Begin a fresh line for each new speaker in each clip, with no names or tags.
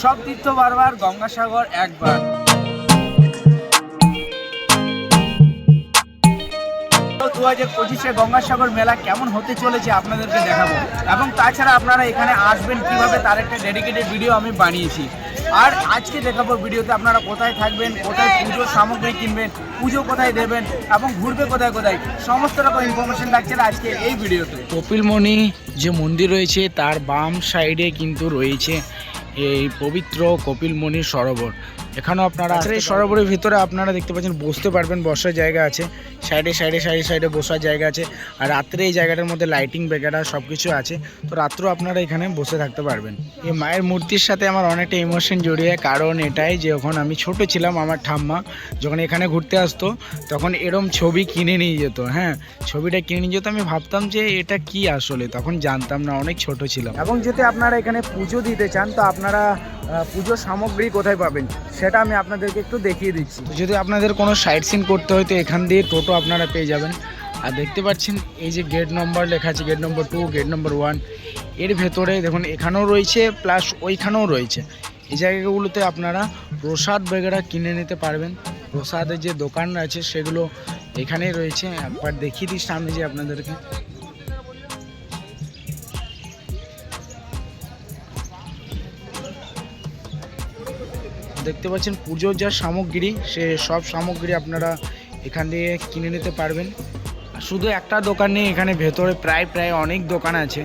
সব তীর্থ বারবার গঙ্গাসাগর একবার। দু হাজার পঁচিশে গঙ্গাসাগর মেলা কেমন হতে চলেছে আপনাদেরকে দেখাবো। এবং তাছাড়া আপনারা এখানে আসবেন কীভাবে, তার একটা ডেডিকেটেড ভিডিও আমি বানিয়েছি। আর আজকে দেখাবো ভিডিওতে আপনারা কোথায় থাকবেন, কোথায় পুজোর সামগ্রী কিনবেন, পুজো কোথায় দেবেন, এবং ঘুরবে কোথায় কোথায়, সমস্ত রকম ইনফরমেশন থাকছে আজকে এই ভিডিওতে
কপিলমণি যে মন্দির রয়েছে, তার বাম সাইডে কিন্তু রয়েছে এই পবিত্র কপিলমণি সরোবর। এখানেও আপনারা আসলে এই সরোবরের ভিতরে আপনারা দেখতে পাচ্ছেন বসতে পারবেন বসার জায়গা আছে। সাইডে সাইডে সাইডে সাইডে বসার জায়গা আছে। আর রাত্রে এই জায়গাটার মধ্যে লাইটিং বেগারা সব কিছু আছে। তো রাত্রেও আপনারা এখানে বসে থাকতে পারবেন। এই মায়ের মূর্তির সাথে আমার অনেকটা ইমোশন জড়িয়ে কারণ এটাই যে যখন আমি ছোট ছিলাম আমার ঠাম্মা যখন এখানে ঘুরতে আসতো তখন এরম ছবি কিনে নিয়ে যেত হ্যাঁ? ছবিটা কিনে নিয়ে যেত আমি ভাবতাম যে এটা কি আসলে? তখন জানতাম না অনেক ছোট ছিলাম।
এবং যদি আপনারা এখানে পুজো দিতে চান তো আপনারা পুজোর সামগ্রী কোথায় পাবেন? সেটা আমি আপনাদেরকে একটু দেখিয়ে দিচ্ছি।
যদি আপনাদের কোনো সাইট সিন করতে হয় তো এখান দিয়ে টোটো আপনারা পেয়ে যাবেন। আর দেখতে পাচ্ছেন, এই যে গেট নম্বর লেখা আছে গেট নম্বর টু গেট নম্বর ওয়ানের ভেতরে দেখুন, এখানেও রয়েছে প্লাস ওইখানেও রয়েছে। এই জায়গাগুলোতে আপনারা প্রসাদ বেগেরা কিনে নিতে পারবেন। প্রসাদের যে দোকান আছে সেগুলো এখানেই রয়েছে। একবার দেখিয়ে দিই সামনে যে আপনাদেরকে। দেখতে পাচ্ছেন পুজোর যা সামগ্রী, সে সব সামগ্রী আপনারা এখান দিয়ে কিনে নিতে পারবেন। শুধু একটা দোকান নেই, এখানে ভেতরে প্রায় প্রায় অনেক দোকান আছে।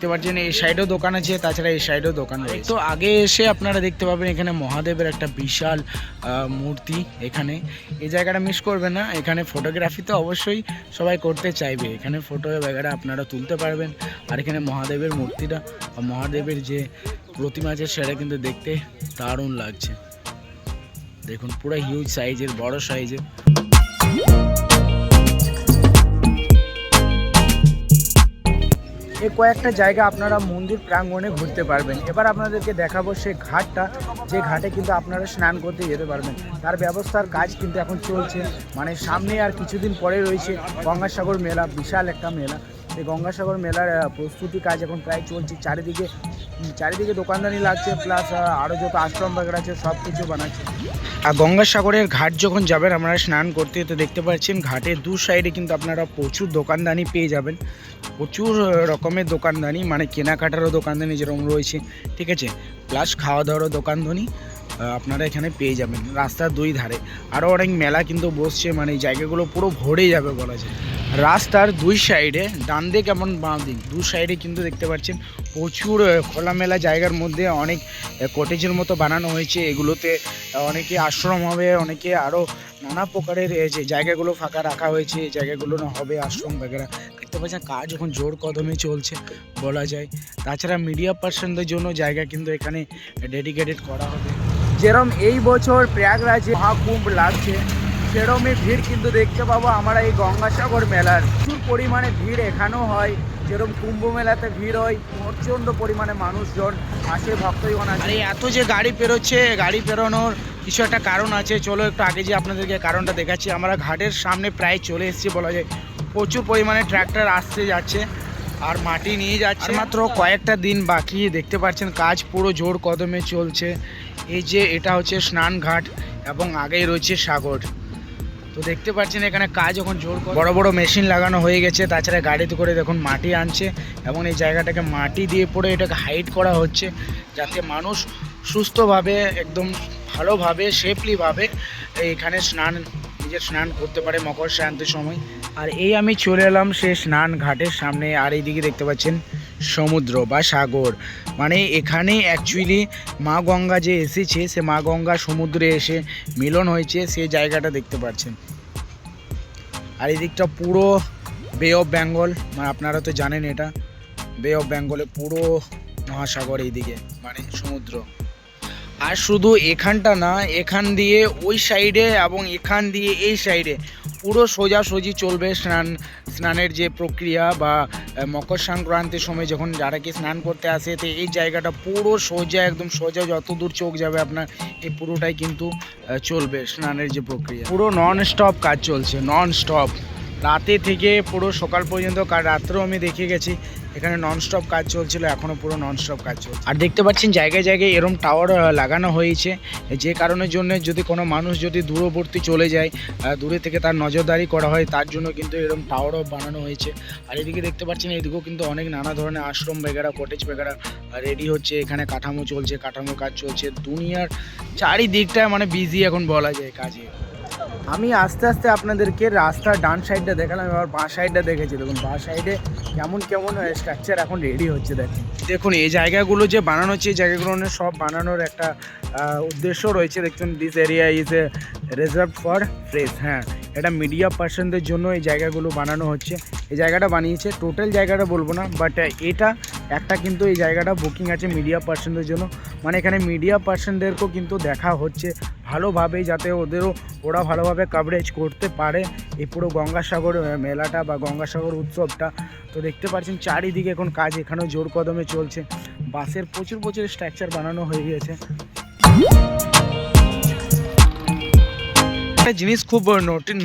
দেখতে পাচ্ছেন, এই সাইডেও দোকান আছে, তাছাড়া এই সাইডেও দোকান রয়েছে। তো আগে এসে আপনারা দেখতে পাবেন এখানে মহাদেবের একটা বিশাল মূর্তি এখানে। এই জায়গাটা মিস করবেন না, এখানে ফটোগ্রাফি তো অবশ্যই সবাই করতে চাইবে। এখানে ফটো বগেরা আপনারা তুলতে পারবেন। আর এখানে মহাদেবের মূর্তিটা মহাদেবের যে প্রতিমা আছে সেটা কিন্তু দেখতে দারুণ লাগছে। দেখুন, পুরো হিউজ সাইজের বড় সাইজের
এই কয়েকটা জায়গা আপনারা মন্দির প্রাঙ্গণে ঘুরতে পারবেন। এবার আপনাদেরকে দেখাবো সেই ঘাটটা। যে ঘাটে কিন্তু আপনারা স্নান করতে যেতে পারবেন। তার ব্যবস্থার কাজ কিন্তু এখন চলছে। মানে সামনে আর কিছুদিন পরে রয়েছে গঙ্গাসাগর মেলা, বিশাল একটা মেলা। এই গঙ্গাসাগর মেলার প্রস্তুতি কাজ এখন প্রায় চলছে। চারিদিকে চারিদিকে দোকানদানি লাগছে প্লাস আরও যত আশ্রম বাগের আছে, সব কিছু বানাচ্ছে।
আর গঙ্গাসাগরের ঘাট যখন যাবেন আমরা স্নান করতে তো দেখতে পাচ্ছেন, ঘাটের দু সাইডে কিন্তু আপনারা প্রচুর দোকানদানি পেয়ে যাবেন। প্রচুর রকমের দোকানদানি মানে কেনাকাটারও দোকানদানি যেরকম রয়েছে, ঠিক আছে? প্লাস খাওয়া দাওয়ারও দোকানদানি। আপনারা এখানে পেয়ে যাবেন। রাস্তার দুই ধারে। আরও অনেক মেলা কিন্তু বসছে মানে জায়গাগুলো পুরো ভরে যাবে বলা যায়। রাস্তার দুই সাইডে, ডান দিক এবং বাঁ দিক, দু সাইডে কিন্তু দেখতে পাচ্ছেন প্রচুর খোলামেলা জায়গার মধ্যে অনেক কটেজের মতো বানানো হয়েছে। এগুলোতে অনেকে আশ্রম হবে, অনেকে আরও নানা প্রকারের যে জায়গাগুলো ফাঁকা রাখা হয়েছে জায়গাগুলো না হবে আশ্রম বগেরা। দেখতে পাচ্ছেন কাজ এখন জোর কদমে চলছে বলা যায়। তাছাড়া মিডিয়া পার্সনদের জন্য জায়গা কিন্তু এখানে ডেডিকেটেড করা হবে।
যেরম এই বছর প্রয়াগরাজে মহাকুম্ভ লাগছে, সেরমই ভিড় কিন্তু দেখতে পাবো আমরা এই গঙ্গাসাগর মেলার। প্রচুর পরিমাণে ভিড় এখানেও হয় যেরকম কুম্ভ মেলাতে ভিড় হয়, প্রচণ্ড পরিমাণে মানুষজন আসে ভক্তগণ আসে।
এই এত যে গাড়ি পেরোচ্ছে, গাড়ি পেরোনোর কিছু একটা কারণ আছে, চলো একটু আগে যে আপনাদেরকে কারণটা দেখাচ্ছি, আমরা ঘাটের সামনে প্রায় চলে এসেছি বলা যায়। প্রচুর পরিমাণে ট্র্যাক্টর আসতে যাচ্ছে আর মাটি নিয়ে যাচ্ছে। মাত্র কয়েকটা দিন বাকি, দেখতে পাচ্ছেন কাজ পুরো জোর কদমে চলছে। এই যে এটা হচ্ছে স্নান ঘাট এবং আগেই রয়েছে সাগর। তো দেখতে পাচ্ছেন এখানে কাজ এখন জোর বড় বড় মেশিন লাগানো হয়ে গেছে, তাছাড়া গাড়িতে করে দেখুন মাটি আনছে এবং এই জায়গাটাকে মাটি দিয়ে পড়ে এটাকে হাইট করা হচ্ছে যাতে মানুষ সুস্থভাবে, একদম ভালোভাবে সেফলিভাবে এখানে স্নান নিজের স্নান করতে পারে মকর সংক্রান্তির সময়। আর এই আমি চলে এলাম সে স্নান ঘাটের সামনে, আর এইদিকে দেখতে পাচ্ছেন সমুদ্র বা সাগর। মানে এখানে অ্যাকচুয়ালি মা গঙ্গা যে এসেছে, সে মা গঙ্গা সমুদ্রে এসে মিলন হয়েছে সেই জায়গাটা দেখতে পাচ্ছেন। আর এই দিকটা পুরো বে অফ বেঙ্গল মানে আপনারা তো জানেন এটা। বে অফ বেঙ্গলে পুরো মহাসাগর এইদিকে মানে সমুদ্র। আর শুধু এখানটা না, এখান দিয়ে ওই সাইডে এবং এখান দিয়ে এই সাইডে পুরো সোজাসুজি চলবে স্নান, স্নানের যে প্রক্রিয়া বা মকর সংক্রান্তির সময় যখন যারা কি স্নান করতে আসে, তো এই জায়গাটা পুরো সোজা, একদম সোজা যত দূর চোখ যাবে আপনার এই পুরোটাই কিন্তু চলবে স্নানের যে প্রক্রিয়া। পুরো নন স্টপ কাজ চলছে নন স্টপ রাতে থেকে পুরো সকাল পর্যন্ত রাত্রেও আমি দেখে গেছি এখানে ননস্টপ কাজ চলছিল এখনও পুরো ননস্টপ কাজ চলছে। আর দেখতে পাচ্ছেন, জায়গায় জায়গায় এরম টাওয়ার লাগানো হয়েছে। যে কারণের জন্য যদি কোনো মানুষ যদি দূরবর্তী চলে যায় দূরে থেকে তার নজরদারি করা হয়, তার জন্য কিন্তু এরকম টাওয়ারও বানানো হয়েছে। আর এদিকে দেখতে পাচ্ছেন, এদিকেও কিন্তু অনেক নানা ধরনের আশ্রম বেগারা কটেজ বেগারা রেডি হচ্ছে। এখানে কাঠামো চলছে, কাঠামো কাজ চলছে। দুনিয়ার চারিদিকটা মানে বিজি এখন বলা যায় কাজে।
আমি আস্তে আস্তে আপনাদেরকে রাস্তার ডান সাইডটা দেখালাম, এবার বাঁ সাইডটা দেখেছি। দেখুন, বাঁ সাইডে কেমন কেমন স্ট্রাকচার এখন রেডি হচ্ছে, দেখুন।
দেখুন, এই জায়গাগুলো যে বানানো হচ্ছে, এই জায়গাগুলো সব বানানোর একটা উদ্দেশ্য রয়েছে। দেখুন this area is a reserve for fresh হ্যাঁ। এটা মিডিয়া পার্সনদের জন্য এই জায়গাগুলো বানানো হচ্ছে। এই জায়গাটা বানিয়েছে। টোটাল জায়গাটা বলব না বাট এটা একটা কিন্তু এই জায়গাটা বুকিং আছে মিডিয়া পার্সনদের জন্য। মানে এখানে মিডিয়া পার্সনদেরকেও কিন্তু দেখা হচ্ছে ভালোভাবে যাতে ওদেরও, ওরা ভালোভাবে কাভারেজ করতে পারে এই পুরো গঙ্গাসাগর মেলাটা বা গঙ্গাসাগর উৎসবটা। তো দেখতে পাচ্ছেন, চারিদিকে এখন কাজ এখানেও জোর কদমে চলছে। বাসের প্রচুর প্রচুর স্ট্রাকচার বানানো হয়ে গিয়েছে। একটা জিনিস খুব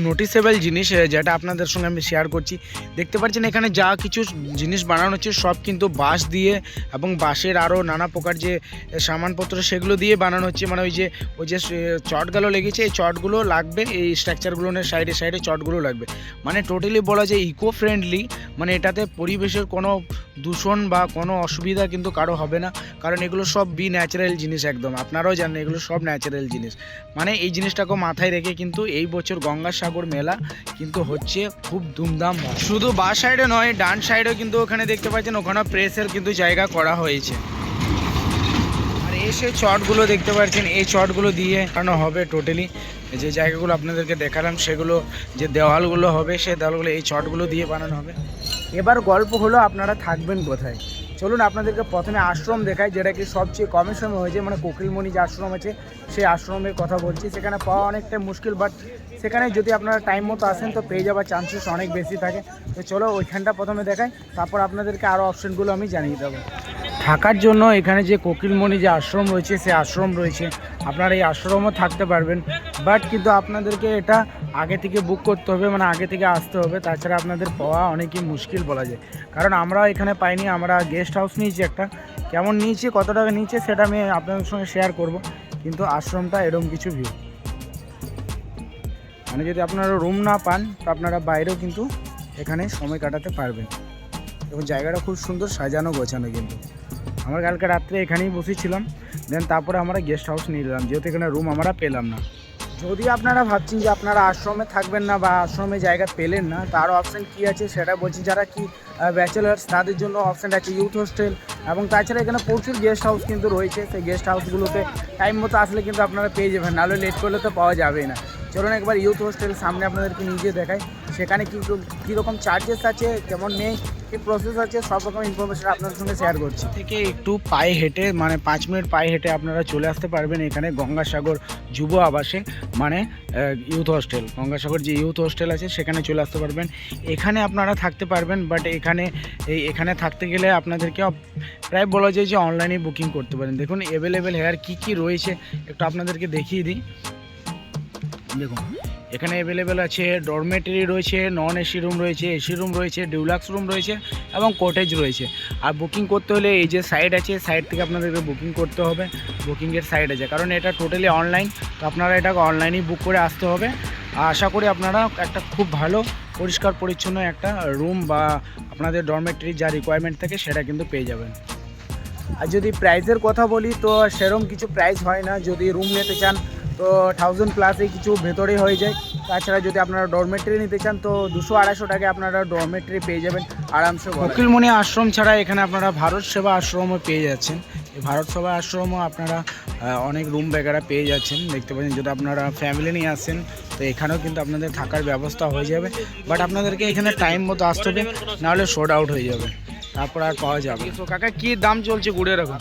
নোটিসেবল জিনিস যেটা আপনাদের সঙ্গে আমি শেয়ার করছি। দেখতে পাচ্ছেন এখানে যা কিছু জিনিস বানানো হচ্ছে, সব কিন্তু বাঁশ দিয়ে এবং বাঁশের আরও নানা প্রকার যে সামানপত্র, সেগুলো দিয়ে বানানো হচ্ছে। মানে ওই যে ওই যে চটগুলো লেগেছে, এই চটগুলো লাগবে, এই স্ট্রাকচারগুলো সাইডে সাইডে চটগুলো লাগবে। মানে টোটালি বলা যায় ইকো ফ্রেন্ডলি মানে এটাতে পরিবেশের কোনো দূষণ বা কোনো অসুবিধা কিন্তু কারও হবে না, কারণ এগুলো সব বি ন্যাচারাল জিনিস একদম। আপনারাও জানেন এগুলো সব ন্যাচারাল জিনিস। মানে এই জিনিসটাকে মাথায় রেখে কিন্তু এই বছর গঙ্গাসাগর মেলা কিন্তু হচ্ছে খুব ধুমধাম শুধু বা সাইডে নয়, ডান সাইডেও কিন্তু ওখানে দেখতে পাচ্ছেন ওখানে প্রেসের কিন্তু জায়গা করা হয়েছে। আর এসে চটগুলো দেখতে পাচ্ছেন, এই চটগুলো দিয়ে বানানো হবে টোটালি যে জায়গাগুলো আপনাদেরকে দেখালাম, সেগুলো যে দেওয়ালগুলো হবে, সেই দেওয়ালগুলো এই চটগুলো দিয়ে বানানো হবে।
এবার গল্প হলো আপনারা থাকবেন কোথায়। চলুন আপনাদেরকে প্রথমে আশ্রম দেখায় যেটা কি সবচেয়ে কমে সময় হয়েছে মানে কোকিলমণি যে আশ্রম আছে, সেই আশ্রমের কথা বলছি। সেখানে পাওয়া অনেকটা মুশকিল বাট সেখানে যদি আপনারা টাইম মতো আসেন, তো পেয়ে যাওয়ার চান্সেস অনেক বেশি থাকে। তো চলো ওইখানটা প্রথমে দেখাই, তারপর আপনাদেরকে আরও অপশনগুলো আমি জানিয়ে দেবো। থাকার জন্য এখানে যে কোকিলমণি যে আশ্রম রয়েছে, সে আশ্রম রয়েছে। আপনারা এই আশ্রমও থাকতে পারবেন। বাট কিন্তু আপনাদেরকে এটা আগে থেকে বুক করতে হবে মানে আগে থেকে আসতে হবে। তাছাড়া আপনাদের পাওয়া অনেকই মুশকিল বলা যায়। কারণ আমরা এখানে পাইনি, আমরা গেস্ট হাউস নিয়েছি একটা। কেমন নিয়েছি, কত টাকা নিয়েছে, সেটা আমি আপনাদের সঙ্গে শেয়ার করব। কিন্তু আশ্রমটা এরকম কিছু ভিউ মানে যদি আপনারা রুম না পান, তো আপনারা বাইরেও কিন্তু এখানে সময় কাটাতে পারবেন। এবং জায়গাটা খুব সুন্দর সাজানো গোছানো কিন্তু। আমরা কালকে রাত্রে এখানেই বসেছিলাম দেন তারপরে আমরা গেস্ট হাউস নিয়ে নিলাম যেহেতু এখানে রুম আমরা পেলাম না। যদি আপনারা ভাবছেন যে আপনারা আশ্রমে থাকবেন না বা আশ্রমে জায়গা পেলেন না, তার অপশান কী আছে সেটা বলছি। যারা কি ব্যাচেলার্স তাদের জন্য অপশান আছে ইউথ হোস্টেল এবং তাছাড়া এখানে প্রচুর গেস্ট হাউস কিন্তু রয়েছে। সেই গেস্ট হাউসগুলোতে টাইম মতো আসলে কিন্তু আপনারা পেয়ে যাবেন, নাহলে লেট করলে তো পাওয়া যাবেই না। চলুন একবার ইউথ হোস্টেল সামনে আপনাদেরকে নিজে দেখাই। সেখানে কী কীরকম চার্জেস আছে, কেমন নেই, কী প্রসেস আছে, সব রকম ইনফরমেশন আপনাদের সঙ্গে শেয়ার করছি।
থেকে একটু পায়ে হেঁটে মানে পাঁচ মিনিট পায়ে হেঁটে আপনারা চলে আসতে পারবেন এখানে গঙ্গাসাগর যুব আবাসে মানে ইউথ হোস্টেল গঙ্গাসাগর যে ইউথ হোস্টেল আছে, সেখানে চলে আসতে পারবেন। এখানে আপনারা থাকতে পারবেন বাট এখানে, এই, এখানে থাকতে গেলে আপনাদেরকে প্রায় বলা যায় যে অনলাইনে বুকিং করতে পারেন। দেখুন অ্যাভেলেবেল হেয়ার কী কী রয়েছে, একটু আপনাদেরকে দেখিয়ে দিই। দেখুন, এখানে অ্যাভেলেবেল আছে ডরমেটারি রয়েছে নন এসি রুম রয়েছে এসি রুম রয়েছে ডিউলাক্স রুম রয়েছে এবং কটেজ রয়েছে। আর বুকিং করতে হলে এই যে সাইট আছে সাইট থেকে আপনাদেরকে বুকিং করতে হবে বুকিংয়ের সাইট আছে। কারণ এটা টোটালি অনলাইন তো আপনারা এটাকে অনলাইনেই বুক করে আসতে হবে। আর আশা করি আপনারা একটা খুব ভালো, পরিষ্কার, পরিচ্ছন্ন একটা রুম বা আপনাদের ডরমেটারি যা রিকোয়ারমেন্ট থাকে সেটা কিন্তু পেয়ে যাবেন।
আর যদি প্রাইসের কথা বলি, তো সেরকম কিছু প্রাইস হয় না। যদি রুম নিতে চান তো থাউজেন্ড প্লাসে কিছু ভেতরে হয়ে যায়। তাছাড়া যদি আপনারা ডরমেটরি নিতে চান তো দুশো আড়াইশো টাকায় আপনারা ডরমেটরি পেয়ে যাবেন আরামসে যায়।
আশ্রম ছাড়া এখানে আপনারা ভারত সেবা আশ্রমও পেয়ে যাচ্ছেন। এই ভারত সেবা আশ্রমও আপনারা অনেক রুম বেগারা পেয়ে যাচ্ছেন। দেখতে পাচ্ছেন যদি আপনারা ফ্যামিলি নিয়ে আসেন তো এখানেও কিন্তু আপনাদের থাকার ব্যবস্থা হয়ে যাবে। বাট আপনাদেরকে এখানে টাইম মতো আসতে হবে নাহলে শোড আউট হয়ে যাবে। তারপর আর পাওয়া যাবে তো কাকা কী দাম চলছে গুড়ের এখন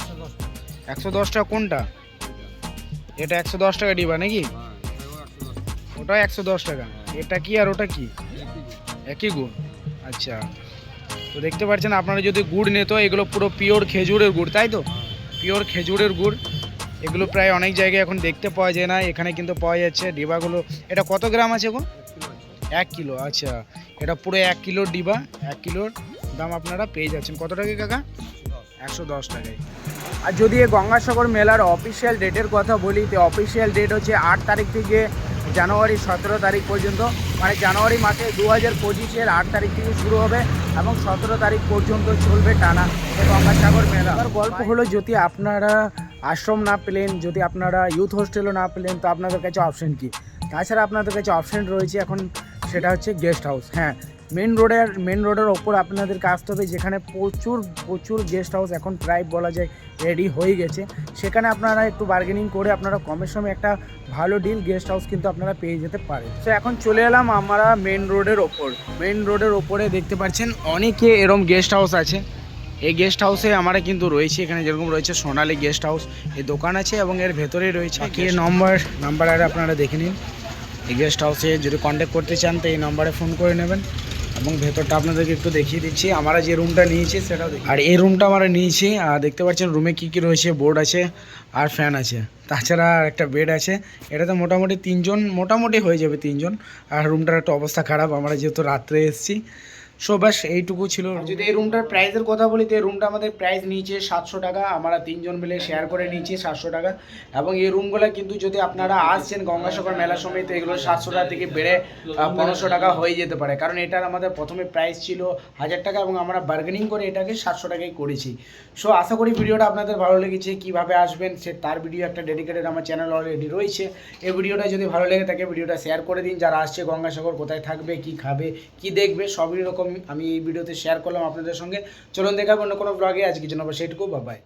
একশো দশ টাকা কোনটা? এটা একশো দশ টাকা ডিবা নাকি? ওটা একশো দশ টাকা। এটা কি আর ওটা কি? একই গুড় আচ্ছা। তো দেখতে পাচ্ছেন, আপনারা যদি গুড় নিত, এগুলো পুরো পিওর খেজুরের গুড়, তাই তো? পিওর খেজুরের গুড়। এগুলো প্রায় অনেক জায়গায় এখন দেখতে পাওয়া যায় না। এখানে কিন্তু পাওয়া যাচ্ছে ডিবাগুলো। এটা কত গ্রাম আছে গো? এক কিলো আচ্ছা। এটা পুরো এক কিলোর ডিবা, এক কিলোর দাম আপনারা পেয়ে যাচ্ছেন। কত টাকা, কাকা? একশো দশ টাকায়।
আর যদি এই গঙ্গাসাগর মেলার অফিসিয়াল ডেটের কথা বলি, তো অফিসিয়াল ডেট হচ্ছে আট তারিখ থেকে জানুয়ারি সতেরো তারিখ পর্যন্ত। মানে জানুয়ারি মাসে দু হাজার পঁচিশের আট তারিখ থেকে শুরু হবে এবং সতেরো তারিখ পর্যন্ত চলবে টানা গঙ্গাসাগর মেলা। আর গল্প হলো, যদি আপনারা আশ্রম না পেলেন, যদি আপনারা ইউথ হোস্টেলও না পেলেন, তো আপনাদের কাছে অপশন কী? তাছাড়া আপনাদের কাছে অপশন রয়েছে এখন, সেটা হচ্ছে গেস্ট হাউস হ্যাঁ মেন রোডের মেন রোডের ওপর আপনাদের আসতে হবে যেখানে প্রচুর প্রচুর গেস্ট হাউস এখন প্রায় বলা যায় রেডি হয়ে গেছে। সেখানে আপনারা একটু বার্গেনিং করে আপনারা কমের সময় একটা ভালো ডিল গেস্ট হাউস কিন্তু আপনারা পেয়ে যেতে পারেন। তো এখন চলে এলাম আমরা মেন রোডের ওপর।
মেন রোডের ওপরে দেখতে পাচ্ছেন অনেকে এরম গেস্ট হাউস আছে। এই গেস্ট হাউসে আমরা কিন্তু রয়েছে এখানে যেরকম রয়েছে সোনালী গেস্ট হাউস এই দোকান আছে এবং এর ভেতরেই রয়েছে কি নম্বর নাম্বার আর আপনারা দেখে নিন। এই গেস্ট হাউসে যদি কন্ট্যাক্ট করতে চান তো এই নম্বরে ফোন করে নেবেন। এবং ভেতরটা আপনাদেরকে একটু দেখিয়ে দিচ্ছি। আমরা যে রুমটা নিয়েছি সেটা আর এই রুমটা আমরা নিয়েছি আর দেখতে পাচ্ছেন রুমে কি কি রয়েছে বোর্ড আছে আর ফ্যান আছে। তাছাড়া একটা বেড আছে। এটাতে মোটামুটি তিনজন, মোটামুটি হয়ে যাবে তিনজন। আর রুমটার একটা অবস্থা খারাপ। আমরা যেহেতু রাত্রে এসেছি সো ব্যাস এইটুকু ছিল যদি এই রুমটার প্রাইসের কথা বলি তো এই রুমটা আমাদের প্রাইস নিয়েছে সাতশো টাকা। আমরা তিনজন মিলে শেয়ার করে নিয়েছি সাতশো টাকা। এবং এই রুমগুলো কিন্তু যদি আপনারা আসছেন গঙ্গাসাগর মেলার সময় তো এগুলো সাতশো টাকা থেকে বেড়ে পনেরোশো টাকা হয়ে যেতে পারে। কারণ এটার আমাদের প্রথমে প্রাইস ছিল হাজার টাকা এবং আমরা বার্গেনিং করে এটাকে সাতশো টাকায় করেছি। সো আশা করি ভিডিওটা আপনাদের ভালো লেগেছে কীভাবে আসবেন সে তার ভিডিও একটা ডেডিকেটেড আমার চ্যানেল অলরেডি রয়েছে। এই ভিডিওটা যদি ভালো লেগে থাকে ভিডিওটা শেয়ার করে দিন। যারা আসছে গঙ্গাসাগর কোথায় থাকবে কি খাবে কি দেখবে সবই রকম আমি এই ভিডিওতে শেয়ার করলাম আপনাদের সঙ্গে। চলুন দেখাবো অন্য কোনো ব্লগে আজকে জন্য আবার সেটুকু বাবাই